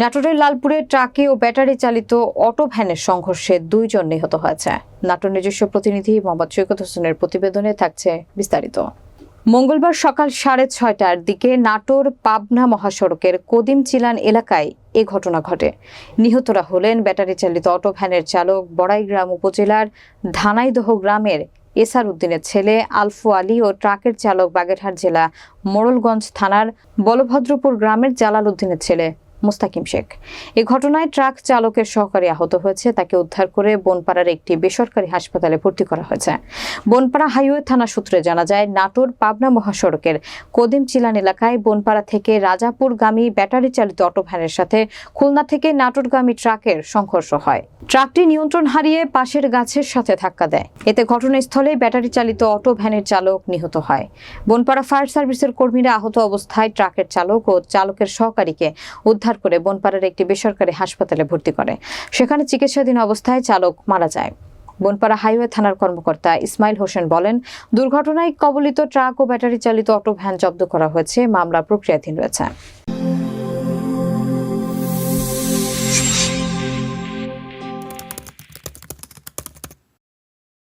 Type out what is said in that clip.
নাটোরের লালপুরে ট্রাকে ও ব্যাটারি চালিত অটো ভ্যানের সংঘর্ষে দুইজন নিহত হয়েছে। নাটোর নিজস্ব প্রতিনিধি মোহাম্মদ সৈকত হোসেনের প্রতিবেদনে থাকছে বিস্তারিত। মঙ্গলবার সকাল সাড়ে ছয়টার দিকে নাটোর পাবনা মহাসড়কের কদিম চিলান এলাকায় এ ঘটনা ঘটে। নিহতরা হলেন ব্যাটারি চালিত অটো ভ্যানের চালক বড়াইগ্রাম উপজেলার ধানাইদহ গ্রামের এসার উদ্দিনের ছেলে আলফু আলী ও ট্রাকের চালক বাগেরহাট জেলা মোড়লগঞ্জ থানার বলভদ্রপুর গ্রামের জালাল উদ্দিনের ছেলে মুস্তাকিম শেখ। এ ঘটনায় ট্রাক চালকের সহকারী আহত হয়েছে। তাকে উদ্ধার করে বনপাড়ার একটি বেসরকারি হাসপাতালে ভর্তি করা হয়েছে। বনপাড়া হাইওয়ে থানা সূত্রে জানা যায়, নাটোর পাবনা মহাসড়কের কদিম চিলান এলাকায় বনপাড়া থেকে রাজাপুরগামী ব্যাটারি চালিত অটো ভ্যানের সাথে খুলনা থেকে নাটোরগামী ট্রাকের সংঘর্ষ হয়। ট্রাকটি নিয়ন্ত্রণ হারিয়ে পাশের গাছের সাথে ধাক্কা দেয়। এতে ঘটনাস্থলে ব্যাটারি চালিত অটো ভ্যানের চালক নিহত হয়। বনপাড়া ফায়ার সার্ভিসের কর্মীরা আহত অবস্থায় ট্রাকের চালক ও চালকের সহকারীকে উদ্ধার করে বনপাড়ার একটি বেসরকারি হাসপাতালে ভর্তি করে। সেখানে চিকিৎসাধীন অবস্থায় চালক মারা যায়। বনপাড়া হাইওয়ে থানার কর্মকর্তা ইসমাইল হোসেন বলেন, দুর্ঘটনায় কবলিত ট্রাক ও ব্যাটারি চালিত অটো ভ্যান জব্দ করা হয়েছে, মামলা প্রক্রিয়াধীন রয়েছে।